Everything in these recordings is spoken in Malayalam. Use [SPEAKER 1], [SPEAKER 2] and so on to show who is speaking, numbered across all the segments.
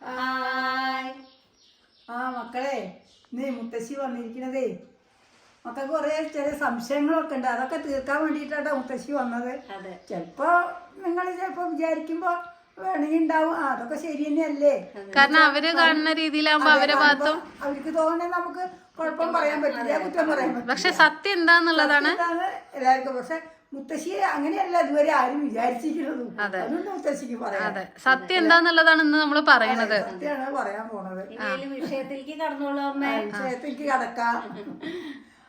[SPEAKER 1] ഹായ്
[SPEAKER 2] ആ മക്കളെ നീ മുത്തശ്ശി വന്നിരിക്കണതേ. മക്കൾക്ക് കുറേ ചെറിയ സംശയങ്ങളൊക്കെ ഉണ്ട്. അതൊക്കെ തീർക്കാൻ വേണ്ടിയിട്ടാണ് മുത്തശ്ശി വന്നത്.
[SPEAKER 1] അതെ.
[SPEAKER 2] ചിലപ്പോ നിങ്ങൾ ചിലപ്പോ വിചാരിക്കുമ്പോ വേണമെങ്കിൽ ഉണ്ടാവും അതൊക്കെ ശരി തന്നെയല്ലേ?
[SPEAKER 3] കാരണം അവർ കാണുന്ന രീതിയിലാവുമ്പോ അവരെ ഭാഗത്തും
[SPEAKER 2] അവർക്ക് തോന്നണേ നമുക്ക് കുഴപ്പം പറയാൻ പറ്റില്ല. കുറ്റം പറയാൻ പറ്റില്ല.
[SPEAKER 3] പക്ഷെ സത്യം എന്താന്നുള്ളതാണ്
[SPEAKER 2] എല്ലാവർക്കും പക്ഷെ മുത്തശ്ശിയെ അങ്ങനെയല്ല ഇതുവരെ ആരും വിചാരിച്ചിരിക്കുന്നത് അതൊന്നും മുത്തശ്ശിക്ക് പറയാം.
[SPEAKER 3] അതെ. സത്യം എന്താന്നുള്ളതാണ് ഇന്ന് നമ്മൾ പറയണത്
[SPEAKER 2] സത്യമാണ് പറയാൻ പോണത്.
[SPEAKER 1] വിഷയത്തിലേക്ക് കടന്നോളൂ അമ്മേ.
[SPEAKER 2] വിഷയത്തേക്ക് കടക്കാം.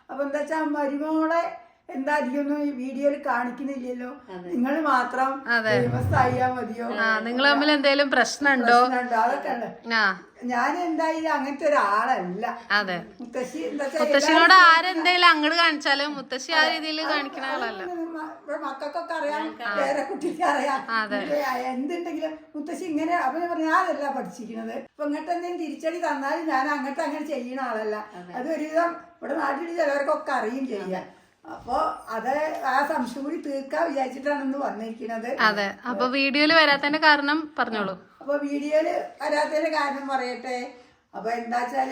[SPEAKER 2] അപ്പൊ എന്താ വെച്ചാ മരുമോളെ എന്താ അധികമൊന്നും ഈ വീഡിയോയിൽ കാണിക്കുന്നില്ലല്ലോ. നിങ്ങൾ മാത്രം ഫേമസ് ആയാ മതിയോ?
[SPEAKER 3] ആ നിങ്ങൾ തമ്മിൽ എന്തെങ്കിലും പ്രശ്നമുണ്ടോ?
[SPEAKER 2] പ്രശ്നമുണ്ടോ? അതൊക്കെ ഞാൻ എന്തായാലും അങ്ങനത്തെ ഒരാളല്ല.
[SPEAKER 3] അതെ.
[SPEAKER 2] മുത്തശ്ശി
[SPEAKER 3] മുത്തശ്ശിനോട് ആരെന്തെങ്കിലും അങ്ങോട്ട് കാണിച്ചാലും മുത്തശ്ശി ആ രീതിയിൽ കാണിക്കുന്ന ആളല്ല.
[SPEAKER 2] മക്കൾക്കൊക്കെ അറിയാം വേറെ കുട്ടിക്ക് അറിയാം. എന്തുണ്ടെങ്കിലും മുത്തശ്ശി ഇങ്ങനെ അവന് പറഞ്ഞു ഞാനല്ല പഠിച്ചിരിക്കുന്നത്. ഇപ്പൊ ഇങ്ങോട്ട് എന്തെങ്കിലും തിരിച്ചടി തന്നാലും ഞാൻ അങ്ങോട്ട് അങ്ങനെ ചെയ്യുന്ന ആളല്ല. അത്. ഒരുവിധം ഇവിടെ നാട്ടിൽ ചിലവർക്കൊക്കെ അറിയും ചെയ്യാം. അപ്പോ അത് ആ സംശയം കൂടി തീർക്കാൻ വിചാരിച്ചിട്ടാണെന്ന് വന്നിരിക്കുന്നത്
[SPEAKER 3] അതെ. അപ്പൊ വീഡിയോയിൽ വരാത്തതിന്റെ കാരണം പറഞ്ഞോളൂ.
[SPEAKER 2] അപ്പൊ വീഡിയോയിൽ വരാത്തതിന്റെ കാരണം പറയട്ടെ. അപ്പൊ എന്താ വെച്ചാൽ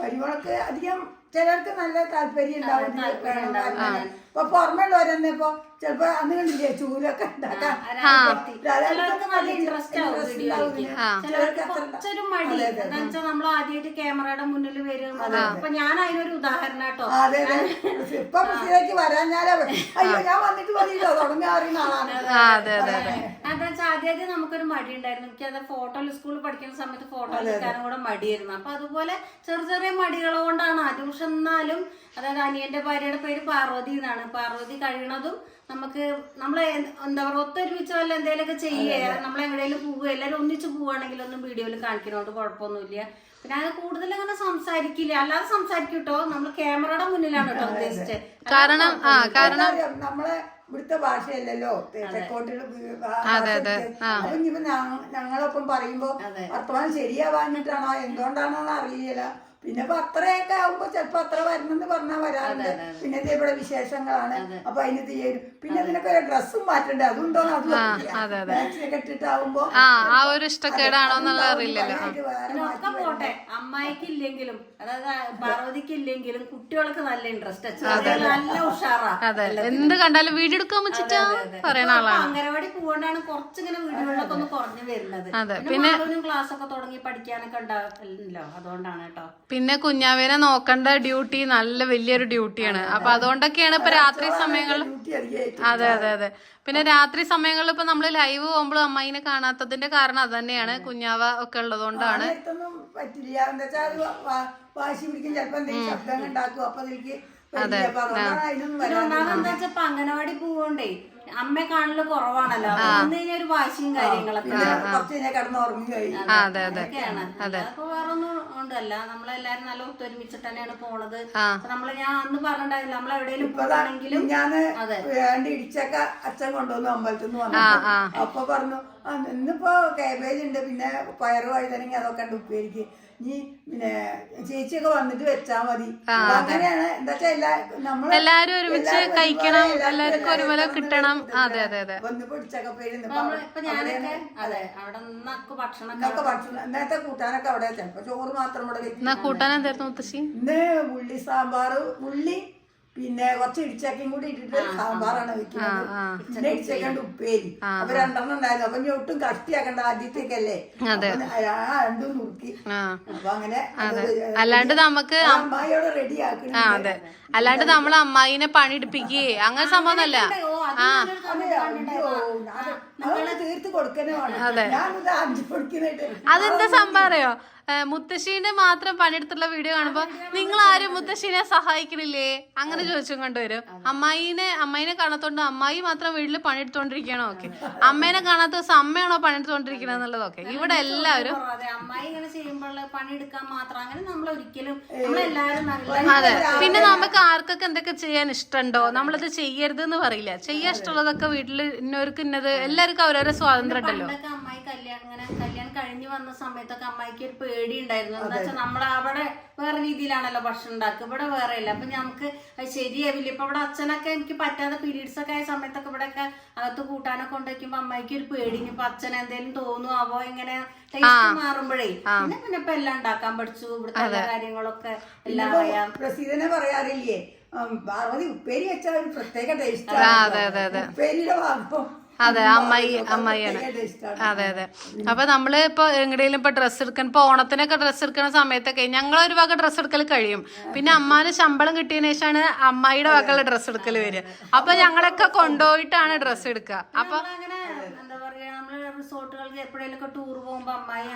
[SPEAKER 2] വരുമ്പോഴൊക്കെ അധികം ചിലർക്ക് നല്ല താല്പര്യം ഉണ്ടാവും. ഇപ്പൊ വേണം ഉള്ളവരെന്നെ ഇപ്പൊ പുറമെയുള്ളവരെന്നെ ഇപ്പൊ ചിലപ്പോ അന്ന് കണ്ടില്ലേ ചൂലൊക്കെ ഉണ്ടാക്കാൻ?
[SPEAKER 1] ചിലർക്ക് നല്ല ഇൻട്രസ്റ്റ് ആവും വീഡിയോ ചിലർക്ക്
[SPEAKER 2] അത്ര
[SPEAKER 1] കുറച്ചൊരു മടി. എന്താ നമ്മൾ ആദ്യമായിട്ട് ക്യാമറയുടെ മുന്നിൽ വരും. അപ്പൊ ഞാൻ അതിനൊരു ഉദാഹരണം കേട്ടോ.
[SPEAKER 2] അതെ അതെ. ഇപ്പൊ മുസ്ലിലേക്ക് വരാഞ്ഞാലേ അയ്യോ ഞാൻ വന്നിട്ട് പറയില്ലോ തുടങ്ങി അറിയുന്ന ആളാണ്.
[SPEAKER 3] ആ അതെ അതെ അതെ.
[SPEAKER 1] എന്താ ആദ്യമായിട്ട് നമുക്കൊരു മടി ഉണ്ടായിരുന്നു. എനിക്ക് അത് ഫോട്ടോയിൽ സ്കൂളിൽ പഠിക്കുന്ന സമയത്ത് ഫോട്ടോ എടുക്കാനും കൂടെ മടിയായിരുന്നു. അപ്പൊ അതുപോലെ ചെറിയ ചെറിയ മടികൾ കൊണ്ടാണ്. പക്ഷെ എന്നാലും അതായത് അനിയന്റെ ഭാര്യയുടെ പേര് പാർവതി എന്നാണ്. പാർവതി കഴിയണതും നമുക്ക് നമ്മളെ എന്ത്- പറയുക ഒത്തൊരുമിച്ച് വല്ല എന്തെങ്കിലുമൊക്കെ ചെയ്യുക നമ്മളെവിടെയെങ്കിലും പോവുക എല്ലാവരും ഒന്നിച്ച് പോവുകയാണെങ്കിൽ ഒന്നും വീഡിയോയിൽ കാണിക്കണോണ്ട് കുഴപ്പമൊന്നുമില്ല. പിന്നെ അത് കൂടുതൽ അങ്ങനെ സംസാരിക്കില്ല. അല്ലാതെ സംസാരിക്കും കേട്ടോ നമ്മൾ ക്യാമറയുടെ മുന്നിലാണ് കേട്ടോ ഉദ്ദേശിച്ചത്
[SPEAKER 3] കാരണം ആ കാരണം
[SPEAKER 2] നമ്മളെ ഇവിടുത്തെ ഭാഷയല്ലല്ലോ. ഞങ്ങളൊപ്പം പറയുമ്പോ വർത്തമാനം ശരിയാവാഞ്ഞിട്ടാണോ? എന്തുകൊണ്ടാണോ അറിയില്ല. പിന്നെ പത്രയൊക്കെ അത്രയൊക്കെ ആവുമ്പോ ചിലപ്പോ അത്ര വരണമെന്ന് പറഞ്ഞാൽ വരാറുണ്ട്. പിന്നെ ഇത് ഇവിടെ വിശേഷങ്ങളാണ്. അപ്പൊ അതിന് ചെയ്യും. പിന്നെ ഇതിനൊക്കെ ഒരു ഡ്രസ്സും മാറ്റണ്ടേ? അതുണ്ടോ? അതും മാക്സിയൊക്കെ ഇട്ടിട്ടാവുമ്പോ
[SPEAKER 3] ആ ആ ഒരു ഇഷ്ടക്കേടാണോ എന്നുള്ളത് അറിയില്ലല്ലോ.
[SPEAKER 1] അമ്മായിക്ക് ഇല്ലെങ്കിലും അതായത് പാർവതിക്ക് ഇല്ലെങ്കിലും കുട്ടികൾക്ക് നല്ല ഇൻട്രസ്റ്റ് നല്ല ഉഷാറാ.
[SPEAKER 3] അതെ എന്ത് കണ്ടാലും വീഡിയോ എടുക്കാൻ വെച്ചിട്ടാ പറയണ ആളാണ്.
[SPEAKER 1] അംഗനവാടി പോകണ്ടാണ് കുറച്ചിങ്ങനെ വീടുകളിലൊക്കെ ഒന്ന് കുറഞ്ഞു വരുന്നത്. പിന്നെ ക്ലാസ് ഒക്കെ തുടങ്ങി പഠിക്കാനൊക്കെ ഉണ്ടാവില്ലല്ലോ അതുകൊണ്ടാണ് കേട്ടോ.
[SPEAKER 3] പിന്നെ കുഞ്ഞാവേനെ നോക്കേണ്ട ഡ്യൂട്ടി നല്ല വലിയൊരു ഡ്യൂട്ടിയാണ്. അപ്പൊ അതുകൊണ്ടൊക്കെയാണ് ഇപ്പൊ രാത്രി സമയങ്ങളിൽ അതെ അതെ അതെ. പിന്നെ രാത്രി സമയങ്ങളിൽ ഇപ്പൊ നമ്മൾ ലൈവ് പോകുമ്പോൾ അമ്മായിനെ കാണാത്തതിന്റെ കാരണം അത് തന്നെയാണ് കുഞ്ഞാവ ഒക്കെ
[SPEAKER 2] ഉള്ളത് കൊണ്ടാണ്. അതെ
[SPEAKER 1] അംഗനവാടി പോകണ്ടേ അമ്മയെ കാണൽ കുറവാണല്ലോ. അതുകൊണ്ട് ഒരു വാശിയും കാര്യങ്ങളൊക്കെ
[SPEAKER 3] അതെ അതെ.
[SPEAKER 1] അതൊക്കെയാണ്. അപ്പൊ വേറെ ഒന്നും ഉണ്ടല്ല. നമ്മളെല്ലാരും നല്ല ഒത്തൊരുമിച്ചിട്ട് തന്നെയാണ് പോണത്. അപ്പൊ നമ്മൾ ഞാൻ അന്ന് പറഞ്ഞിട്ടുണ്ടായില്ല നമ്മൾ എവിടെയെങ്കിലും പോകണമെങ്കിലും
[SPEAKER 2] ഞാൻ വേണ്ട ഇടിച്ചൊക്കെ അച്ഛൻ കൊണ്ടുവന്നു അമ്പലത്തിൽ നിന്ന് വന്നു അപ്പൊ പറഞ്ഞു ആ ഇന്നിപ്പോ കാബേജ് ഉണ്ട്. പിന്നെ പയറ് വഴുതനങ്ങി അതൊക്കെ ഉണ്ട് ഉപ്പേരിക്ക്. നീ പിന്നെ ചേച്ചിയൊക്കെ വന്നിട്ട് വെച്ചാ മതി. അങ്ങനെയാണ്. എന്താ വെച്ചാ എല്ലാ നമ്മൾ
[SPEAKER 3] എല്ലാരും ഒരുമിച്ച് കഴിക്കണം എല്ലാവർക്കും ഒരുപോലെ കിട്ടണം. അതെ അതെ അതെ.
[SPEAKER 2] അപ്പൊ പൊടിച്ചൊക്കെ ഇന്നത്തെ കൂട്ടാനൊക്കെ അവിടെ ചിലപ്പോ ചോറ് മാത്രം ഇവിടെ
[SPEAKER 3] കൂട്ടാൻ എന്തായിരുന്നു മുത്തശ്ശി?
[SPEAKER 2] ഇന്ന് ഉള്ളി സാമ്പാർ ഉള്ളി പിന്നെ കുറച്ച് ഇടിച്ചക്കയും കൂടി ഇട്ടിട്ട് സാമ്പാറാണ് വെക്കുന്നത്. പിന്നെ ഇടിച്ചക്കണ്ട് ഉപ്പേരി. അപ്പൊ രണ്ടെണ്ണം ഉണ്ടായിരുന്നു അപ്പൊ ഞാൻ ഒട്ടും കഷ്ടിയാക്കണ്ട ആദ്യത്തേക്കല്ലേ? ആ രണ്ടും നുറുക്കി. അപ്പൊ അങ്ങനെ
[SPEAKER 3] അല്ലാണ്ട് നമുക്ക്
[SPEAKER 2] അമ്മായിയോടെ റെഡി ആക്കണം
[SPEAKER 3] അതെ. അല്ലാണ്ട് നമ്മൾ അമ്മായിനെ പണിയെടുപ്പിക്കേ. അങ്ങനെ സംഭവമല്ല ആ.
[SPEAKER 2] തീർത്ത് കൊടുക്കണേ
[SPEAKER 3] അതെന്താ സംഭവം അറിയോ? മുത്തശ്ശീന്റെ മാത്രം പണിയെടുത്തുള്ള വീഡിയോ കാണുമ്പോ നിങ്ങൾ ആരും മുത്തശ്ശീനെ സഹായിക്കണില്ലേ? അങ്ങനെ ചോദിച്ചും കണ്ടുവരും. അമ്മായിനെ അമ്മായിനെ കാണാത്തോണ്ട് അമ്മായി മാത്രം വീട്ടിൽ പണിയെടുത്തോണ്ടിരിക്കണോ? ഓക്കെ. അമ്മേനെ കാണാത്ത ദിവസം അമ്മയാണോ പണിയെടുത്തോണ്ടിരിക്കണത് എന്നുള്ളതൊക്കെ ഇവിടെ എല്ലാവരും
[SPEAKER 1] അതെ
[SPEAKER 3] പിന്നെ നമുക്ക് ആർക്കൊക്കെ എന്തൊക്കെ ചെയ്യാൻ ഇഷ്ടമുണ്ടോ നമ്മളത് ചെയ്യരുത് എന്ന് പറയില്ല. ചെയ്യാൻ ഇഷ്ടമുള്ളതൊക്കെ വീട്ടിൽ ഇന്നവർക്ക് ഇന്നത് എല്ലാവർക്കും അവരവരെ സ്വാതന്ത്ര്യം ഉണ്ടല്ലോ.
[SPEAKER 1] അമ്മായി കല്യാണം കല്യാണം കഴിഞ്ഞു വന്ന സമയത്തൊക്കെ അമ്മായിക്ക് ഒരു പേടി ഉണ്ടായിരുന്നു എന്താ വെച്ചാൽ നമ്മൾ അവിടെ വേറെ രീതിയിലാണല്ലോ ഭക്ഷണം ഉണ്ടാക്കുക. ഇവിടെ വേറെ ഇല്ല അപ്പൊ നമുക്ക് അത് ശരിയാവില്ല. ഇപ്പൊ ഇവിടെ അച്ഛനൊക്കെ എനിക്ക് പറ്റാതെ പീരീഡ്സ് ഒക്കെ ആയ സമയത്തൊക്കെ ഇവിടെ ഒക്കെ അകത്ത് കൂട്ടാനൊക്കെ കൊണ്ടുവയ്ക്കുമ്പോ അമ്മയ്ക്ക് ഒരു പേടി. ഇനിയിപ്പൊ അച്ഛൻ എന്തെങ്കിലും തോന്നുവോ ഇങ്ങനെ ടേസ്റ്റ് മാറുമ്പോഴേ. പിന്നെ പിന്നെ ഇപ്പൊ എല്ലാം ഉണ്ടാക്കാൻ പഠിച്ചു. ഇവിടുത്തെ എല്ലാ കാര്യങ്ങളൊക്കെ എല്ലാം അറിയാം
[SPEAKER 2] പ്രസീതനെ പറയാറില്ലേ പാർവതി ഉപ്പേരി വെച്ചാൽ ഒരു പ്രത്യേക ടേസ്റ്റ്
[SPEAKER 3] അതെ, അതെ, അതെ.
[SPEAKER 2] ഉപ്പേരിയുടെ ഭാഗം
[SPEAKER 3] അതെ അമ്മായി അമ്മായിയാണ് അതെ അതെ. അപ്പൊ നമ്മൾ ഇപ്പൊ എങ്ങടെയും ഇപ്പൊ ഡ്രസ്സ് എടുക്കാൻ ഇപ്പൊ ഓണത്തിനൊക്കെ ഡ്രസ്സ് എടുക്കുന്ന സമയത്തൊക്കെ ഞങ്ങൾ ഒരു വക ഡ്രസ്സ് എടുക്കൽ കഴിയും. പിന്നെ അമ്മാന് ശമ്പളം കിട്ടിയതിനു ശേഷമാണ് അമ്മായിയുടെ വകയുള്ള ഡ്രസ്സ് എടുക്കൽ വരിക. അപ്പൊ ഞങ്ങളൊക്കെ കൊണ്ടുപോയിട്ടാണ് ഡ്രസ്സ് എടുക്കുക. അപ്പൊ
[SPEAKER 1] അങ്ങനെ എന്താ പറയാ നമ്മൾ റിസോർട്ടുകൾക്ക് എപ്പോഴേലൊക്കെ ടൂർ പോകുമ്പോ അമ്മായി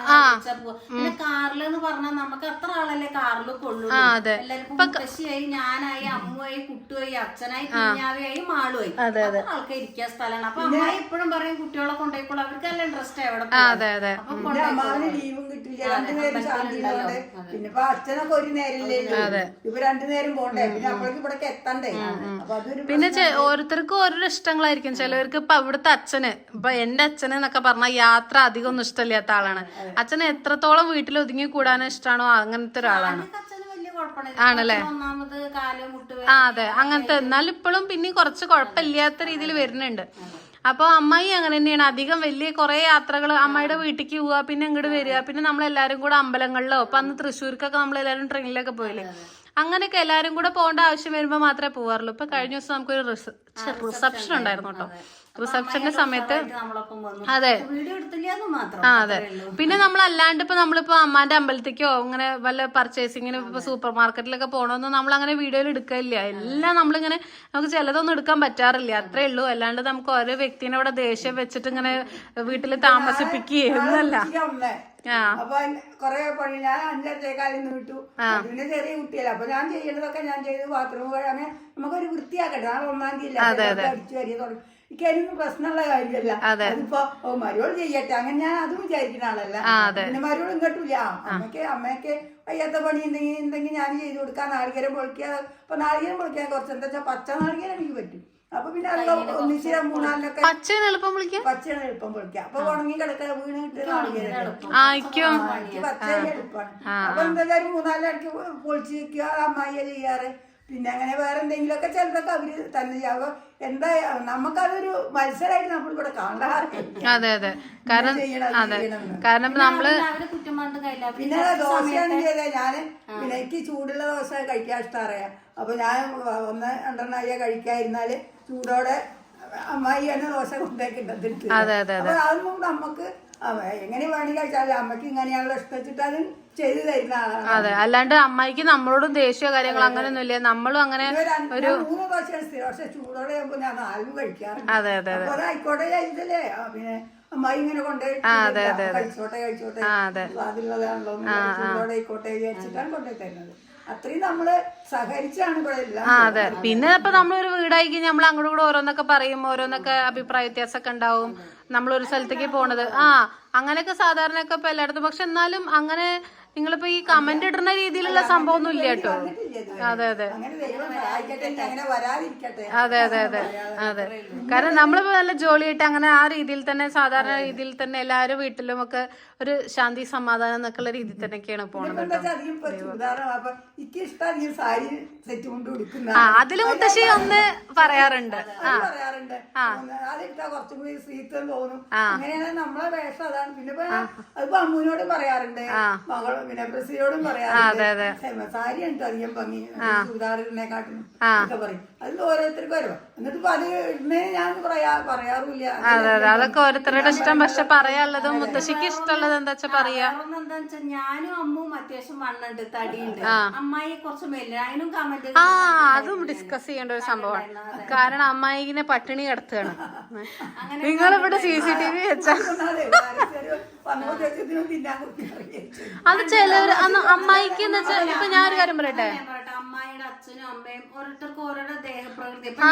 [SPEAKER 1] പിന്നെ കാറിൽ എന്ന് പറഞ്ഞാൽ നമുക്ക് അത്ര ആളല്ലേ കാറിൽ കൊള്ളൂ. എല്ലാവർക്കും മുത്തശ്ശിയായി ഞാനായി അമ്മുവായി കുട്ടുവായി അച്ഛനായി കുഞ്ഞാവിയായി മാളുമായി അത്ര ആൾക്കാർ ഇരിക്കാൻ സ്ഥലമാണ്. അപ്പൊ അമ്മായി എപ്പോഴും പറയും കുട്ടികളെ കൊണ്ടുപോയിക്കോളൂ അവർക്ക് നല്ല ഇൻട്രസ്റ്റ് എവിടെ
[SPEAKER 2] ലീവും കിട്ടില്ല പിന്നെ ഇപ്പൊ അച്ഛനൊക്കെ ഒരു നേരല്ലേ ഇപ്പൊ രണ്ടുനേരം പോണ്ടേ? പിന്നെ അപ്പോഴേക്ക് ഇവിടേക്ക് എത്തണ്ടേ? അപ്പൊ അതൊരു
[SPEAKER 3] പിന്നെ ഓരോരുത്തർക്കും ഓരോരോ ഇഷ്ടങ്ങളായിരിക്കും. ചിലവർക്ക് ഇപ്പൊ അവിടുത്തെ അച്ഛന് ഇപ്പൊ എന്റെ അച്ഛന് എന്നൊക്കെ പറഞ്ഞാൽ യാത്ര അധികം ഒന്നും ഇഷ്ടമില്ലാത്ത ആളാണ്. അച്ഛന് എത്രത്തോളം വീട്ടിൽ ഒതുങ്ങി കൂടാനും ഇഷ്ടമാണോ അങ്ങനത്തെ ഒരാളാണ്. ആണല്ലേ? ആ അതെ. അങ്ങനത്തെ. എന്നാലും ഇപ്പോഴും പിന്നെ കുറച്ച് കുഴപ്പമില്ലാത്ത രീതിയിൽ വരുന്നുണ്ട്. അപ്പോൾ അമ്മായി അങ്ങനെ തന്നെയാണ്. അധികം വലിയ കുറേ യാത്രകൾ അമ്മയുടെ വീട്ടിലേക്ക് പോവുക പിന്നെ ഇങ്ങോട്ട് വരിക പിന്നെ നമ്മളെല്ലാവരും കൂടെ അമ്പലങ്ങളിലോ അപ്പൊ അന്ന് തൃശ്ശൂർക്കൊക്കെ നമ്മളെല്ലാവരും ട്രെയിനിലൊക്കെ പോയില്ലേ? അങ്ങനെയൊക്കെ എല്ലാവരും കൂടെ പോകേണ്ട ആവശ്യം വരുമ്പോൾ മാത്രമേ പോവാറുള്ളൂ. ഇപ്പം കഴിഞ്ഞ ദിവസം നമുക്കൊരു റിസപ്ഷൻ ഉണ്ടായിരുന്നു കേട്ടോ. റിസപ്ഷന്റെ സമയത്ത് അതെ. ആ അതെ. പിന്നെ നമ്മൾ അല്ലാണ്ട് ഇപ്പൊ നമ്മളിപ്പോ അമ്മാന്റെ അമ്പലത്തേക്കോ അങ്ങനെ വല്ല പർച്ചേസിങ്ങിന് ഇപ്പൊ സൂപ്പർ മാർക്കറ്റിലൊക്കെ പോകണമെന്ന് നമ്മൾ അങ്ങനെ വീഡിയോയിൽ എടുക്കില്ല എല്ലാം നമ്മളിങ്ങനെ നമുക്ക് ചിലതൊന്നും എടുക്കാൻ പറ്റാറില്ല. അത്രേ ഉള്ളൂ അല്ലാണ്ട് നമുക്ക് ഓരോ വ്യക്തിനെ അവിടെ ദേഷ്യം വെച്ചിട്ട് ഇങ്ങനെ വീട്ടിൽ താമസിപ്പിക്കുകയോ ഒന്നല്ല
[SPEAKER 2] ഉച്ചയ്ക്ക് അപ്പൊ കൊറേ പണി ഞാൻ അഞ്ചരത്തേക്കാലിൽ നിന്ന് വിട്ടു. പിന്നെ ചെറിയ കുട്ടിയല്ല. അപ്പൊ ഞാൻ ചെയ്യേണ്ടതൊക്കെ ഞാൻ ചെയ്ത് ബാത്റൂം അങ്ങനെ നമുക്കൊരു വൃത്തിയാക്കട്ടെ. നാളെ ഒന്നാം തീയതി അടിച്ചു വരിക തുടങ്ങി. എനിക്ക് അതിനൊന്നും പ്രശ്നമുള്ള കാര്യമല്ല. അതിപ്പോ ഓ മരുവോട് ചെയ്യട്ടെ. അങ്ങനെ ഞാൻ അതും വിചാരിക്കുന്ന ആളല്ല. പിന്നെ മരുവോട് ഇങ്ങോട്ടില്ല. അമ്മയ്ക്ക് അമ്മയ്ക്ക് വയ്യാത്ത പണി എന്തെങ്കിലും എന്തെങ്കിലും ഞാൻ ചെയ്തു കൊടുക്കാം. നാളികേരം പൊളിക്കുക. അപ്പൊ നാളികേരം പൊളിക്കാൻ കുറച്ച് എന്താ വെച്ചാൽ പച്ച നാളികേരം എനിക്ക് പറ്റും. അപ്പൊ പിന്നെ അതൊക്കെ ഒന്നിച്ച് മൂന്നാലിലൊക്കെ
[SPEAKER 3] പച്ചയാണ് എളുപ്പം വിളിക്കാം
[SPEAKER 2] പച്ചയാണ് എളുപ്പം പൊളിക്കാം. അപ്പൊ ഉണങ്ങി കിടക്കാൻ വീണ് കിട്ടുന്ന നാളികേരം പച്ച എളുപ്പമാണ് അപ്പൊ എന്തായാലും മൂന്നാലിടക്ക് പൊളിച്ച് വെക്കുക. അമ്മായിയെ ചെയ്യാറ്? പിന്നെ അങ്ങനെ വേറെ എന്തെങ്കിലുമൊക്കെ ചിലതൊക്കെ അവർ തന്നെ ചെയ്യാം. അപ്പൊ എന്താ നമുക്കതൊരു മത്സരമായിട്ട് നമ്മൾ ഇവിടെ കാണാറില്ല
[SPEAKER 3] അതെ അതെ. കാരണം
[SPEAKER 2] അതെ
[SPEAKER 3] കാരണം
[SPEAKER 1] നമ്മൾ
[SPEAKER 2] പിന്നെ ദോശയാണെങ്കിൽ അതെ ഞാൻ പിന്നെ എനിക്ക് ചൂടുള്ള ദോശ കഴിക്കാൻ ഇഷ്ടം അറിയാം അപ്പൊ ഞാൻ ഒന്ന് രണ്ടെണ്ണം അയ്യ കഴിക്കാതിരുന്നാൽ ചൂടോടെ അമ്മായി തന്നെ ദോശ
[SPEAKER 3] അതെ,
[SPEAKER 2] അപ്പൊ അതൊന്നും നമുക്ക് എങ്ങനെ വേണമെങ്കിൽ കഴിച്ചാലും അമ്മയ്ക്ക് ഇങ്ങനെയാണല്ലോ ഇഷ്ടം വെച്ചിട്ട് അത് ചെയ്തു തരുന്ന ആളാണ്.
[SPEAKER 3] അതെ അല്ലാണ്ട് അമ്മയ്ക്ക് നമ്മളോടും ദേഷ്യ കാര്യങ്ങൾ അങ്ങനെയൊന്നും ഇല്ല നമ്മളും അങ്ങനെ
[SPEAKER 2] ഒരു മൂന്ന് സ്ഥിരം പക്ഷെ ചൂടോടെ ഞാൻ നാലും കഴിക്കാറുണ്ട്.
[SPEAKER 3] അതെ അതെ
[SPEAKER 2] അപ്പൊ അതായിക്കോട്ടെ കഴിച്ചല്ലേ ആ, പിന്നെ അമ്മായി ഇങ്ങനെ കൊണ്ടുപോയി കഴിച്ചോട്ടെ കഴിച്ചോട്ടെ.
[SPEAKER 3] അതെ.
[SPEAKER 2] അതിലുള്ളതാണല്ലോ ചൂടോടെ ആയിക്കോട്ടെ വിചാരിച്ചിട്ടാണ് കൊണ്ടുപോയി തരുന്നത്. അത്രയും നമ്മൾ സഹകരിച്ചാണ് ഇവിടെ
[SPEAKER 3] അതെ. പിന്നെ ഇപ്പൊ നമ്മളൊരു വീടായി കഴിഞ്ഞാൽ നമ്മൾ അങ്ങോട്ടും കൂടെ ഓരോന്നൊക്കെ പറയും ഓരോന്നൊക്കെ അഭിപ്രായ വ്യത്യാസമൊക്കെ ഉണ്ടാവും. നമ്മളൊരു സ്ഥലത്തേക്ക് പോണത്. ആ അങ്ങനെയൊക്കെ സാധാരണയൊക്കെ ഇപ്പൊ എല്ലായിടത്തും. പക്ഷെ എന്നാലും അങ്ങനെ നിങ്ങളിപ്പോ ഈ കമന്റ് ഇടുന്ന രീതിയിലുള്ള സംഭവം ഒന്നും ഇല്ല കേട്ടോ. അതെ അതെ. അതെ അതെ അതെ അതെ. കാരണം നമ്മളിപ്പോ നല്ല ജോലിയായിട്ട് അങ്ങനെ ആ രീതിയിൽ തന്നെ സാധാരണ രീതിയിൽ തന്നെ എല്ലാവരും വീട്ടിലും ഒക്കെ ഒരു ശാന്തി സമാധാനം എന്നൊക്കെയുള്ള രീതിയിൽ തന്നെയൊക്കെയാണ് പോണത് ആ അതിൽ മുത്തശ്ശി ഒന്ന് പറയാറുണ്ട്. ആ.
[SPEAKER 2] അങ്ങനെയാണ് നമ്മളെ വേഷം അതാണ്. പിന്നെ ഞാൻ പറയാറുണ്ട്. പറയാറുണ്ട് സാരി ഉണ്ട് അധികം ഭംഗി ചൂതാറിനെക്കാട്ടിലും ഒക്കെ പറയും. അതിൽ ഓരോരുത്തർക്ക് വരണം എന്നിട്ട് അത് ഇടുന്നേ ഞാൻ പറയാ പറയാറില്ല
[SPEAKER 3] അതെ അതെ അതൊക്കെ ഓരോരുത്തരുടെ ഇഷ്ടം. പക്ഷെ പറയാനുള്ളതും മുത്തശ്ശിക്ക് ഇഷ്ടമുള്ളത് എന്താ വെച്ചാ പറയാ?
[SPEAKER 1] കാരണം എന്താ വെച്ചാൽ ഞാനും അമ്മും അത്യാവശ്യം മണ്ണുണ്ട് തടിയുണ്ട്. അമ്മായി കുറച്ച് മെല്ലെ. അതിനും കമന്റ്
[SPEAKER 3] ആ അതും ഡിസ്കസ് ചെയ്യേണ്ട ഒരു സംഭവമാണ്. കാരണം അമ്മായിനെ പട്ടിണി കിടത്തുകയാണ്. നിങ്ങളിവിടെ സി സി ടി വി വെച്ചാ
[SPEAKER 2] വന്നപ്പോ ചേച്ചത്തിനും തിന്നാൻ കൊടുക്കാറില്ല
[SPEAKER 3] അത് ചിലവര് അമ്മായിക്ക് എന്ന് വെച്ചാൽ ഇപ്പൊ ഞാൻ ഒരു കാര്യം പറയട്ടെ.
[SPEAKER 1] അമ്മായിയുടെ അച്ഛനും അമ്മയും ഓരോരുത്തർക്കും ഓരോരോ ഇപ്പൊ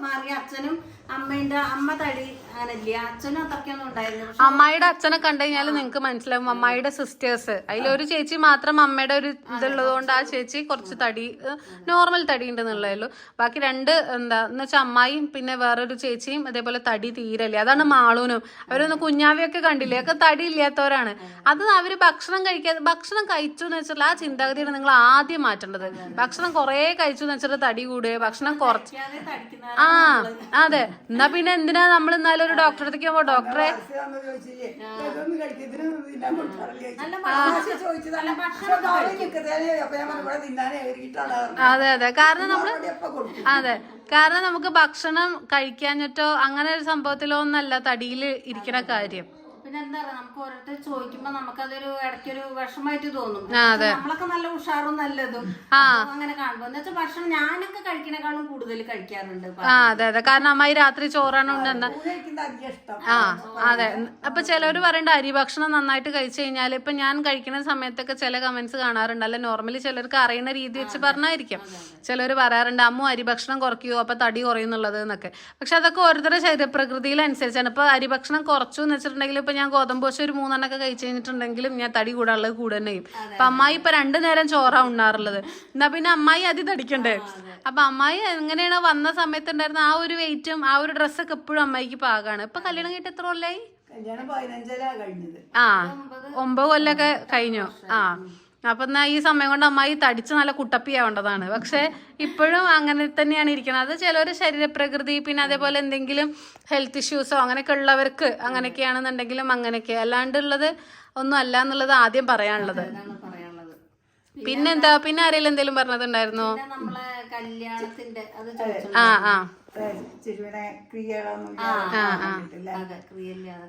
[SPEAKER 1] മാറിയ അച്ഛനും അമ്മേന്റെ അമ്മ തടി അങ്ങനല്ലേ? അച്ഛനും അത്രയ്ക്കൊന്നും ഉണ്ടായിരുന്നു
[SPEAKER 3] അമ്മായിയുടെ അച്ഛനെ കണ്ടു കഴിഞ്ഞാൽ നിങ്ങക്ക് മനസ്സിലാവും അമ്മായിയുടെ സിസ്റ്റേഴ്സ് അതിലൊരു ചേച്ചി മാത്രം അമ്മയുടെ ഒരു ഇതുള്ളത് കൊണ്ട് ആ ചേച്ചി കുറച്ച് തടി നോർമൽ തടി ഉണ്ടെന്നുള്ളതല്ലോ ബാക്കി രണ്ട് എന്താ എന്ന് വെച്ചാൽ അമ്മായിയും പിന്നെ വേറൊരു ചേച്ചിയും അതേപോലെ തടി തീരല്ലേ? അതാണ് മാളൂനും. അവരൊന്ന് കുഞ്ഞാവിയൊക്കെ കണ്ടില്ലേ? ഒക്കെ തടി ഇല്ലാത്തവരാണ്. അത് അവർ ഭക്ഷണം കഴിക്കാതെ ഭക്ഷണം കഴിച്ചു എന്ന് വെച്ചാൽ ആ ചിന്താഗതിയാണ് നിങ്ങൾ ആദ്യം മാറ്റേണ്ടത്. ഭക്ഷണം കുറേ കഴിച്ചു എന്ന് വെച്ചിട്ട് തടി കൂടുക ഭക്ഷണം കുറച്ച് ആ അതെ. എന്നാ പിന്നെ എന്തിനാ നമ്മൾ എന്നാലും ഒരു ഡോക്ടറെ അടുത്തേക്ക് പോകുമ്പോ ഡോക്ടറെ അതെ അതെ. കാരണം നമ്മൾ അതെ. കാരണം നമുക്ക് ഭക്ഷണം കഴിക്കാഞ്ഞിട്ടോ അങ്ങനെ ഒരു സംഭവത്തിലോ ഒന്നല്ല തടിയിൽ ഇരിക്കണ കാര്യം.
[SPEAKER 1] പിന്നെ എന്താ പറയാ നമുക്ക് ഓരോരുത്തർ ചോദിക്കുമ്പോ നമുക്കതൊരു ഇടയ്ക്കൊരു വിഷമായിട്ട് തോന്നും.
[SPEAKER 3] അതെ.
[SPEAKER 1] നമ്മളൊക്കെ നല്ല ഉഷാറും നല്ലതും. അങ്ങനെ കാണുമ്പോ എന്ന് വെച്ചാൽ ഭക്ഷണം ഞാനൊക്കെ കഴിക്കണേക്കാളും കൂടുതൽ കഴിക്കാറുണ്ട്
[SPEAKER 3] ആ അതെ അതെ. കാരണം അമ്മായി രാത്രി ചോറാണ് ആ അതെ. അപ്പൊ ചിലവര് പറയണ്ട അരി ഭക്ഷണം നന്നായിട്ട് കഴിച്ചു കഴിഞ്ഞാൽ ഇപ്പൊ ഞാൻ കഴിക്കുന്ന സമയത്തൊക്കെ ചില കമന്റ്സ് കാണാറുണ്ട്. അല്ല നോർമലി ചിലർക്ക് അറിയുന്ന രീതി വെച്ച് പറഞ്ഞായിരിക്കും. ചിലർ പറയാറുണ്ട് അമ്മു അരി ഭക്ഷണം കുറയ്ക്കുവോ അപ്പൊ തടി കുറയുന്നുള്ളത് എന്നൊക്കെ. പക്ഷെ അതൊക്കെ ഓരോരുത്തരുടെ ശരീരപ്രകൃതിയിലനുസരിച്ചാണ്. ഇപ്പൊ അരി ഭക്ഷണം കുറച്ചു എന്ന് വെച്ചിട്ടുണ്ടെങ്കിൽ ഇപ്പൊ ഞാൻ ഗോതമ്പ് ദോശ ഒരു മൂന്നെണ്ണൊക്കെ കഴിച്ചു കഴിഞ്ഞിട്ടുണ്ടെങ്കിലും ഞാൻ തടി കൂടാനുള്ളത് കൂടെ തന്നെ ചെയ്യും അപ്പൊ അമ്മായി ഇപ്പൊ രണ്ടു നേരം ചോറാ ഉണ്ണാറുള്ളത്. എന്നാ പിന്നെ അമ്മായി അതി തടിക്കണ്ടേ? അപ്പൊ അമ്മായി എങ്ങനെയാണ് വന്ന സമയത്ത് ഉണ്ടായിരുന്ന ആ ഒരു വെയിറ്റും ആ ഒരു ഡ്രസ്സൊക്കെ എപ്പോഴും അമ്മായിക്ക് പാകാണ്. ഇപ്പൊ കല്യാണം കഴിഞ്ഞിട്ട് എത്ര കൊല്ലായി? ആ ഒമ്പത് കൊല്ലൊക്കെ കഴിഞ്ഞു. ആ. അപ്പൊ എന്നാ ഈ സമയം കൊണ്ട് അമ്മായി തടിച്ച് നല്ല കുട്ടപ്പിയാവേണ്ടതാണ് പക്ഷെ ഇപ്പോഴും അങ്ങനെ തന്നെയാണ് ഇരിക്കുന്നത്. അത് ചിലർ ശരീരപ്രകൃതി പിന്നെ അതേപോലെ എന്തെങ്കിലും ഹെൽത്ത് ഇഷ്യൂസോ അങ്ങനെയൊക്കെ ഉള്ളവർക്ക് അങ്ങനെയൊക്കെയാണെന്നുണ്ടെങ്കിലും അങ്ങനെയൊക്കെ. അല്ലാണ്ടുള്ളത് ഒന്നും അല്ല എന്നുള്ളത് ആദ്യം പറയാനുള്ളത്. പിന്നെന്താ പിന്നെ ആരെങ്കിലും എന്തെങ്കിലും പറഞ്ഞതുണ്ടായിരുന്നോ ആ ആ.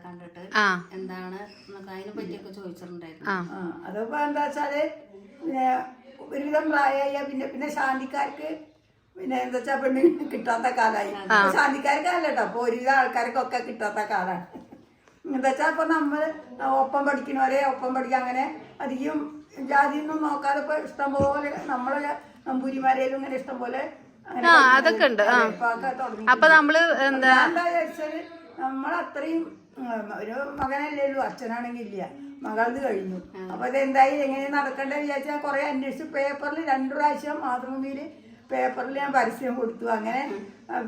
[SPEAKER 1] കണ്ടിട്ട്. എന്താണ് അതിനെ പറ്റിയൊക്കെ ചോദിച്ചിട്ടുണ്ടായിരുന്നു.
[SPEAKER 2] അതിപ്പോ എന്താ വെച്ചാൽ പിന്നെ ഒരുവിധം പ്രായമായ പിന്നെ പിന്നെ ശാന്തിക്കാർക്ക് പിന്നെ എന്താ വെച്ചാ പെണ്ണ് കിട്ടാത്ത കാലായി. ശാന്തിക്കാർക്കല്ല കേട്ടോ അപ്പൊ ഒരുവിധം ആൾക്കാർക്കൊക്കെ കിട്ടാത്ത കാലാണ്. എന്താ വെച്ചാ ഇപ്പൊ നമ്മൾ ഒപ്പം പഠിക്കണവരെ ഒപ്പം പഠിക്കുക അങ്ങനെ അധികം ജാതി ഒന്നും നോക്കാതെ ഇപ്പൊ ഇഷ്ടംപോലെ നമ്മളെ നമ്പൂരിമാരെയും ഇങ്ങനെ ഇഷ്ടംപോലെ
[SPEAKER 3] ആ അതൊക്കെ ഉണ്ട്. ആ. അപ്പൊ നമ്മൾ എന്താ
[SPEAKER 2] നമ്മൾ നമ്മളത്രയും ഒരു മകനല്ലേ ഉള്ളൂ അച്ഛനാണെങ്കിൽ ഇല്ല. മകളത് കഴിഞ്ഞു. അപ്പൊ ഇതെന്തായി? എങ്ങനെ നടക്കണ്ടേ വിചാരിച്ചാൽ കുറെ അന്വേഷിച്ചു പേപ്പറിൽ രണ്ടു പ്രാവശ്യം മാതൃഭൂമിയിൽ പേപ്പറിൽ ഞാൻ പരസ്യം കൊടുത്തു. അങ്ങനെ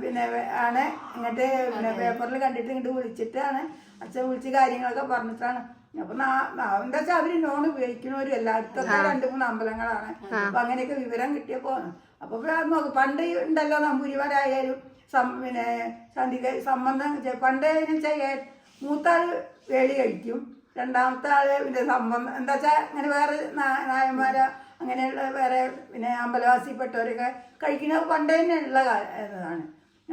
[SPEAKER 2] പിന്നെ ആണ്. ഇങ്ങോട്ട് പിന്നെ പേപ്പറിൽ കണ്ടിട്ട് ഇങ്ങോട്ട് വിളിച്ചിട്ടാണ് അച്ഛൻ വിളിച്ച് കാര്യങ്ങളൊക്കെ പറഞ്ഞിട്ടാണ്. അപ്പൊ എന്താ വെച്ചാൽ അവർ നോൺ ഉപയോഗിക്കുന്നവരും എല്ലായിടത്തൊക്കെ രണ്ട് മൂന്ന് അമ്പലങ്ങളാണ്. അപ്പൊ അങ്ങനെയൊക്കെ വിവരം കിട്ടിയപ്പോ അപ്പൊ ഇപ്പൊ അത് നോക്ക് പണ്ട് ഉണ്ടല്ലോ നമ്പൂരിമാരായാലും സം- പിന്നെ സന്ധിക സംബന്ധം പണ്ട് വെച്ചാൽ മൂത്താൾ വേളി കഴിക്കും. രണ്ടാമത്തെ ആൾ പിന്നെ സംബന്ധം എന്താ വെച്ചാൽ അങ്ങനെ വേറെ നായന്മാരോ അങ്ങനെയുള്ള വേറെ പിന്നെ അമ്പലവാസിപ്പെട്ടവരൊക്കെ കഴിക്കുന്നത് പണ്ടേ ഉള്ള ഇതാണ്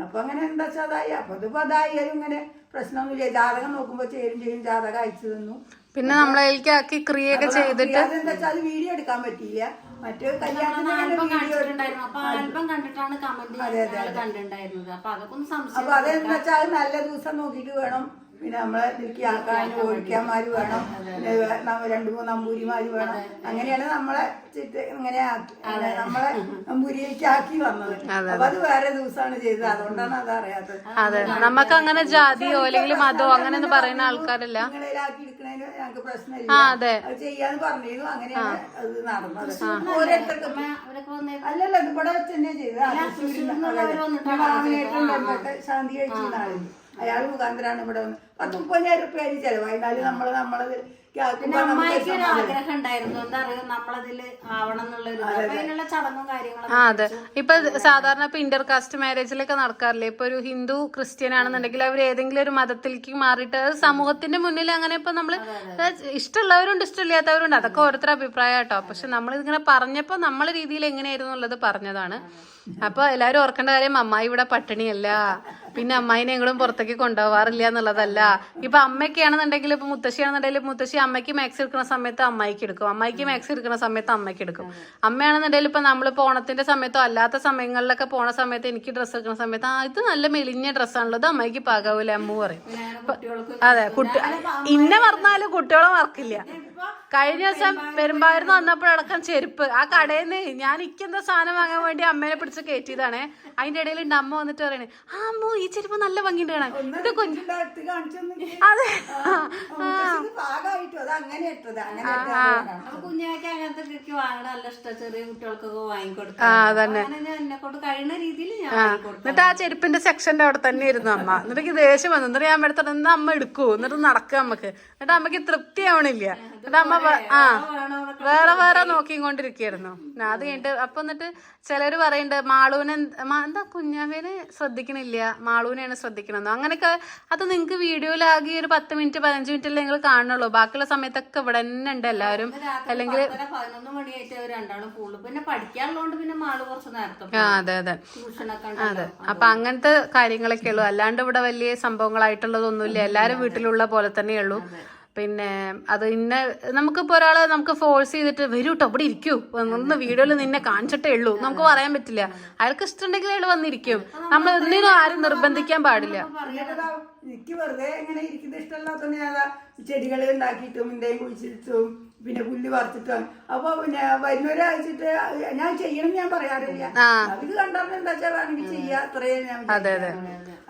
[SPEAKER 2] അപ്പൊ അങ്ങനെ എന്താ വെച്ചാൽ അതായി. അപ്പൊ ഇതിപ്പോ അതായി. ഇങ്ങനെ പ്രശ്നമൊന്നുമില്ല. ജാതകം നോക്കുമ്പോൾ ചേരും ചെയ്യും. ജാതകം അയച്ചു തന്നു.
[SPEAKER 3] പിന്നെ നമ്മളതിലേക്ക് ആക്കി ക്രിയൊക്കെ ചെയ്തിട്ട്
[SPEAKER 2] അതെന്താ വെച്ചാൽ അത് വീഡിയോ എടുക്കാൻ പറ്റിയില്ല. മറ്റേ കല്യാണത്തിന്
[SPEAKER 1] ആൽബം
[SPEAKER 2] വീഡിയോ
[SPEAKER 1] കാണിച്ചിട്ടുണ്ടായിരുന്നു. അപ്പൊ ആൽബം കണ്ടിട്ടാണ് കമന്റ് ഞങ്ങൾ കണ്ടിട്ടുണ്ടായിരുന്നത്. അപ്പൊ അതൊക്കെ ഒന്ന്
[SPEAKER 2] അപ്പൊ
[SPEAKER 1] സംശയം
[SPEAKER 2] അതെന്താ വെച്ചാൽ അത് നല്ല ദിവസം നോക്കിയിട്ട് വേണം. പിന്നെ നമ്മളെ ഇതിലേക്ക് ആക്കാൻ ഓടിക്കാന്മാര് വേണം. പിന്നെ രണ്ടു മൂന്ന് നമ്പൂരിമാര് വേണം. അങ്ങനെയാണ് നമ്മളെ ചിട്ട് ഇങ്ങനെ ആക്കി നമ്മളെ നമ്പൂരിയിലേക്ക് ആക്കി വന്നത്. അപ്പൊ അത് വേറെ ദിവസമാണ് ചെയ്തത്. അതുകൊണ്ടാണ് അത് അറിയാത്തത്.
[SPEAKER 3] അതെ നമുക്ക് അങ്ങനെ ജാതിയോ അല്ലെങ്കിൽ മതോ അങ്ങനെ പറയുന്ന ആൾക്കാരല്ല.
[SPEAKER 2] എടുക്കണതിന് ഞങ്ങൾക്ക് പ്രശ്നമില്ല. ചെയ്യാന്ന് പറഞ്ഞിരുന്നു. അങ്ങനെയാണ് അത് നടന്നത്. ഓരോരുത്തർക്കും. അല്ലല്ല ഇത് ഇവിടെ വെച്ച് തന്നെ ചെയ്തത്. ശാന്തി കഴിച്ചു അയാൾ മുഖാന്തരാണ് ഇവിടെ വന്ന്. പത്ത് മുപ്പതിനായിരം റുപ്യ അതിന് ചെലവായി എന്നാലും നമ്മൾ നമ്മളത് ആക്കുമ്പോ
[SPEAKER 1] അമ്മായിക്ക് ഒരു ആഗ്രഹം ഉണ്ടായിരുന്നു. എന്താ പറയുക നമ്മളതിൽ ആവണം എന്നുള്ളൊരു ഇത്. അപ്പൊ അതിനുള്ള ചടങ്ങും കാര്യങ്ങളും
[SPEAKER 3] ആ അതെ. ഇപ്പൊ സാധാരണ ഇപ്പൊ ഇന്റർ കാസ്റ്റ് മാരേജിലൊക്കെ നടക്കാറില്ലേ? ഇപ്പൊ ഒരു ഹിന്ദു ക്രിസ്ത്യൻ ആണെന്നുണ്ടെങ്കിൽ അവർ ഏതെങ്കിലും ഒരു മതത്തിലേക്ക് മാറിയിട്ട് അത് സമൂഹത്തിന്റെ മുന്നിൽ അങ്ങനെ ഇപ്പൊ നമ്മൾ ഇഷ്ടമുള്ളവരുണ്ട് ഇഷ്ടമില്ലാത്തവരുണ്ട്. അതൊക്കെ ഓരോരുത്തരുടെ അഭിപ്രായം കേട്ടോ. പക്ഷെ നമ്മൾ ഇതിങ്ങനെ പറഞ്ഞപ്പോ നമ്മളെ രീതിയിൽ എങ്ങനെയായിരുന്നു എന്നുള്ളത് പറഞ്ഞതാണ്. അപ്പൊ എല്ലാരും ഓർക്കേണ്ട കാര്യം അമ്മായി ഇവിടെ പട്ടിണിയല്ല. പിന്നെ അമ്മായിനെ ഞങ്ങളും പുറത്തേക്ക് കൊണ്ടുപോകാറില്ല എന്നുള്ളതല്ല. ഇപ്പൊ അമ്മയ്ക്കാണെന്നുണ്ടെങ്കിൽ ഇപ്പൊ മുത്തശ്ശിയാണെന്നുണ്ടെങ്കിൽ മുത്തശ്ശി അമ്മയ്ക്ക് മാക്സ് എടുക്കുന്ന സമയത്ത് അമ്മായിക്ക് എടുക്കും. അമ്മായിക്ക് മാക്സ് എടുക്കുന്ന സമയത്ത് അമ്മയ്ക്ക് എടുക്കും. അമ്മയാണെന്നുണ്ടെങ്കിൽ ഇപ്പൊ നമ്മളിപ്പോ ഓണത്തിന്റെ സമയത്തോ അല്ലാത്ത സമയങ്ങളിലൊക്കെ പോണ സമയത്ത് എനിക്ക് ഡ്രസ്സ് എടുക്കുന്ന സമയത്ത് ആ ഇത് നല്ല മെലിഞ്ഞ ഡ്രസ്സാണല്ലോ ഇത് അമ്മയ്ക്ക് പാകാവൂല അമ്മ പറയും. അതെ കുട്ടി ഇന്നെ മറന്നാലും കുട്ടികളെ മറക്കില്ല. കഴിഞ്ഞ ദിവസം പെരുമ്പായിരുന്നു വന്നപ്പോഴടക്കം ചെരുപ്പ്. ആ കടയിൽ നിന്ന് ഞാൻ ഇക്കുന്ന സാധനം വാങ്ങാൻ വേണ്ടി അമ്മേനെ പിടിച്ച് കയറ്റിയതാണേ. അതിന്റെ ഇടയിൽ ഉണ്ട് അമ്മ വന്നിട്ട് പറയണേ ആ അമ്മ ഈ ചെരുപ്പ് നല്ല ഭംഗിയുണ്ട് കാണാൻ. ഇത്
[SPEAKER 2] എടുത്ത്
[SPEAKER 3] അതെ.
[SPEAKER 1] കുഞ്ഞാക്കി അങ്ങനത്തെ വാങ്ങണ നല്ല ഇഷ്ടം ചെറിയ കുട്ടികൾക്കൊക്കെ വാങ്ങിക്കൊടുക്കും കഴിയുന്ന രീതിയിൽ
[SPEAKER 3] എന്നിട്ട് ആ ചെരുപ്പിന്റെ സെക്ഷന്റെ അവിടെ തന്നെ ഇരുന്നു അമ്മ. എന്നിട്ട് ദേഷ്യം വന്നു. എന്നിട്ട് ഞാൻ എടുത്തിട്ട് അമ്മ എടുക്കൂ. എന്നിട്ട് നടക്കുക അമ്മയ്ക്ക്. എന്നിട്ട് അമ്മയ്ക്ക് തൃപ്തി ആവണില്ല എന്നിട്ട് അമ്മ ആ വേറെ വേറെ നോക്കിക്കൊണ്ടിരിക്കുകയായിരുന്നു അത് കഴിഞ്ഞിട്ട് അപ്പൊ എന്നിട്ട് ചിലര് പറയുന്നുണ്ട് മാളൂനെ എന്താ കുഞ്ഞാവേനെ ശ്രദ്ധിക്കണില്ല മാളൂനെയാണ് ശ്രദ്ധിക്കണമെന്നോ അങ്ങനെയൊക്കെ അത് നിങ്ങക്ക് വീഡിയോയിലാകെ ഒരു പത്ത് മിനിറ്റ് പതിനഞ്ച് മിനിറ്റ് നിങ്ങൾ കാണുള്ളൂ ബാക്കിയുള്ള സമയത്തൊക്കെ ഇവിടെ തന്നെ ഉണ്ട് എല്ലാവരും. അല്ലെങ്കിൽ അതെ അതെ.
[SPEAKER 1] അതെ.
[SPEAKER 3] അപ്പൊ അങ്ങനത്തെ കാര്യങ്ങളൊക്കെ ഉള്ളൂ. അല്ലാണ്ട് ഇവിടെ വലിയ സംഭവങ്ങളായിട്ടുള്ളതൊന്നുമില്ല. എല്ലാരും വീട്ടിലുള്ള പോലെ തന്നെയുള്ളൂ. പിന്നെ അത് ഇന്ന നമുക്കിപ്പോ ഒരാളെ നമുക്ക് ഫോഴ്സ് ചെയ്തിട്ട് വരൂ കേട്ടോ അവിടെ ഇരിക്കൂ. ഒന്ന് വീഡിയോയിൽ നിന്നെ കാണിച്ചിട്ടേ ഉള്ളൂ. നമുക്ക് പറയാൻ പറ്റില്ല. അയാൾക്ക് ഇഷ്ടമുണ്ടെങ്കിൽ അയാൾ വന്നിരിക്കും. നമ്മൾ ഒന്നിനും ആരും നിർബന്ധിക്കാൻ പാടില്ല.
[SPEAKER 2] എനിക്ക് വെറുതെ ഇങ്ങനെ ഇരിക്കുന്നത് ഇഷ്ടമല്ലാത്ത ചെടികൾ ഉണ്ടാക്കിയിട്ടും ഇന്ത്യയും കുഴിച്ചിട്ടും പിന്നെ പുല്ല് പറിച്ചിട്ട് അപ്പൊ പിന്നെ വരുന്നവരാഴ്ചിട്ട് ഞാൻ ചെയ്യണം ഞാൻ പറയാറില്ല. അവർ കണ്ടറിഞ്ഞ എന്താ വെച്ചാൽ വേണമെങ്കിൽ ചെയ്യാ അത്രയും ഞാൻ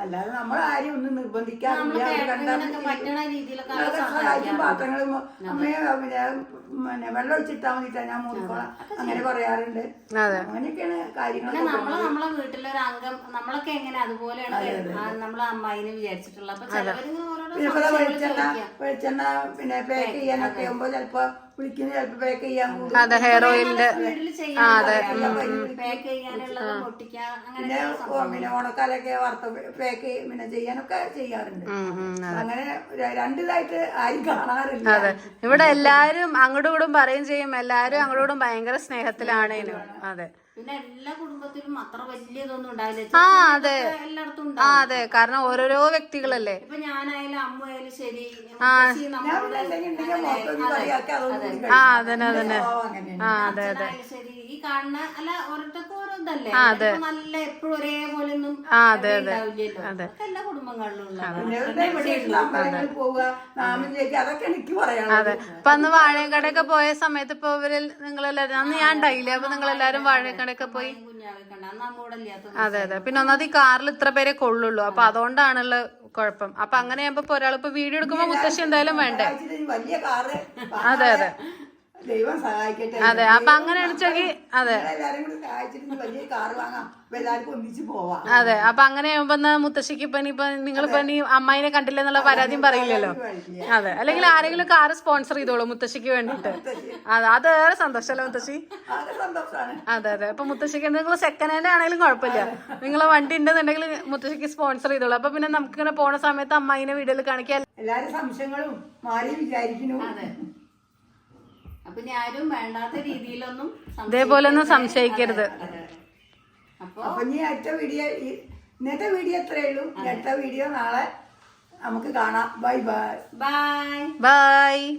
[SPEAKER 2] അല്ലാതെ നമ്മൾ ആരും ഒന്നും നിർബന്ധിക്കാറില്ല. സഹായിക്കും പാത്രങ്ങളും അമ്മയെ പിന്നെ പിന്നെ വെള്ളം ഒഴിച്ചിട്ടാ മതിട്ടാ ഞാൻ മൂന്നിക്കോളാം അങ്ങനെ പറയാറുണ്ട്. അങ്ങനെയൊക്കെയാണ് കാര്യങ്ങൾ
[SPEAKER 1] നമ്മൾ നമ്മളെ വീട്ടിലൊരു അംഗം നമ്മളൊക്കെ എങ്ങനെ അതുപോലെയാണ് നമ്മളെ അമ്മായിനെ വിചാരിച്ചിട്ടുള്ളത്. അപ്പൊ
[SPEAKER 2] പിന്നെ വെളിച്ചെണ്ണ വെളിച്ചെണ്ണ പിന്നെ പാക്ക് ചെയ്യാനൊക്കെ ആകുമ്പോ ചിലപ്പോ കുളിക്കുന്ന ചിലപ്പോ പാക്ക് ചെയ്യാൻ പോകും.
[SPEAKER 3] അതെ ഹെയർ ഓയിലിന്റെ
[SPEAKER 2] പിന്നെ പിന്നെ ഓണക്കാലൊക്കെ വറുത്ത പാക്ക് പിന്നെ ചെയ്യാനൊക്കെ ചെയ്യാറുണ്ട്. അങ്ങനെ രണ്ടിതായിട്ട് ആരും കാണാറില്ല.
[SPEAKER 3] അതെ. ഇവിടെ എല്ലാരും അങ്ങോട്ടും ഇങ്ങോട്ടും പറയും ചെയ്യും. എല്ലാരും അങ്ങോട്ടും ഇങ്ങോട്ടും ഭയങ്കര സ്നേഹത്തിലാണ് അതെ.
[SPEAKER 1] പിന്നെ എല്ലാ കുടുംബത്തിലും അത്ര വലിയ ഇതൊന്നും
[SPEAKER 3] ആ അതെ.
[SPEAKER 1] എല്ലായിടത്തും
[SPEAKER 3] ആ
[SPEAKER 1] ഉണ്ടാവും.
[SPEAKER 3] അതെ. കാരണം ഓരോരോ വ്യക്തികളല്ലേ.
[SPEAKER 1] ഇപ്പൊ ഞാനായാലും അമ്മ ആയാലും ശരി
[SPEAKER 2] അതൊന്നും
[SPEAKER 3] ആ അതന്നെ അതന്നെ. ആ അതെ അതെ.
[SPEAKER 1] ശരി. ഈ കാണുന്ന അല്ല ഓരോരുത്തർക്കും ഓരോ ഇതല്ലേ. അതെ. നല്ല എപ്പോഴും ഒരേപോലെ ഒന്നും
[SPEAKER 3] ആ, അതെ, അതെ.
[SPEAKER 1] അതെ. അതൊക്കെ എല്ലാ കുടുംബങ്ങളിലും
[SPEAKER 2] അതെ.
[SPEAKER 3] ഇപ്പൊ അന്ന് വാഴക്കടയൊക്കെ പോയ സമയത്ത് ഇപ്പൊ ഇവരിൽ നിങ്ങളെല്ലാരും അന്ന് ഞാൻ ഉണ്ടായില്ലേ? അപ്പൊ നിങ്ങളെല്ലാരും വാഴക്കടയൊക്കെ പോയി. അതെ അതെ. പിന്നെ ഒന്നാമത് ഈ കാറിൽ ഇത്ര പേരെ കൊള്ളുള്ളൂ. അപ്പൊ അതുകൊണ്ടാണുള്ള കുഴപ്പം. അപ്പൊ അങ്ങനെ ആകുമ്പോ ഇപ്പൊ ഒരാളിപ്പോ വീഡിയോ എടുക്കുമ്പോ മുത്തശ്ശി എന്തായാലും വേണ്ടേ? അതെ, അതെ.
[SPEAKER 2] ദൈവം സഹായിക്കട്ടെ.
[SPEAKER 3] അതെ അപ്പൊ അങ്ങനെ അടിച്ചെങ്കിൽ അതെ.
[SPEAKER 2] എല്ലാരും കൂടി സഹായിച്ചിട്ട് വലിയ കാർ വാങ്ങാം. അപ്പൊ എല്ലാവർക്കും ഒന്നിച്ച് പോവാം.
[SPEAKER 3] അതെ അപ്പൊ അങ്ങനെ ആകുമ്പോ എന്നാ മുത്തശ്ശിക്ക് ഇപ്പൊ ഇനിയിപ്പൊ ഇപ്പൊ ഇനി അമ്മായിനെ കണ്ടില്ല എന്നുള്ള പരാതിയും പറയില്ലല്ലോ. അതെ അല്ലെങ്കിൽ ആരെങ്കിലും കാറ് സ്പോൺസർ ചെയ്തോളൂ മുത്തശ്ശിക്ക് വേണ്ടിട്ട് അതെ അത് ഏറെ സന്തോഷമല്ലോ മുത്തശ്ശി? അതെ അതെ അപ്പൊ മുത്തശ്ശിക്ക് നിങ്ങൾ സെക്കൻഡ് ഹാൻഡ് ആണെങ്കിലും കുഴപ്പമില്ല. നിങ്ങളെ വണ്ടി ഉണ്ടെന്നുണ്ടെങ്കിൽ മുത്തശ്ശിക്ക് സ്പോൺസർ ചെയ്തോളൂ. അപ്പൊ പിന്നെ നമുക്ക് ഇങ്ങനെ പോണ സമയത്ത് അമ്മായിനെ വീഡിയോയിൽ കാണിക്കാൻ
[SPEAKER 2] എല്ലാരും സംശയങ്ങളും മാറി വിചാരിക്കുന്നു.
[SPEAKER 1] അപ്പൊ ഇനി ആരും വേണ്ടാത്ത രീതിയിലൊന്നും.
[SPEAKER 3] ഇതേപോലെ ഒന്നും സംശയിക്കരുത്.
[SPEAKER 1] അപ്പൊ
[SPEAKER 2] അപ്പൊ ഇനി അടുത്ത വീഡിയോ ഈ- ഇന്നത്തെ വീഡിയോ എത്രയേ ഉള്ളൂ. ഇനി അടുത്ത വീഡിയോ നാളെ നമുക്ക് കാണാം. Bye bye.
[SPEAKER 1] ബൈ.
[SPEAKER 3] ബൈ.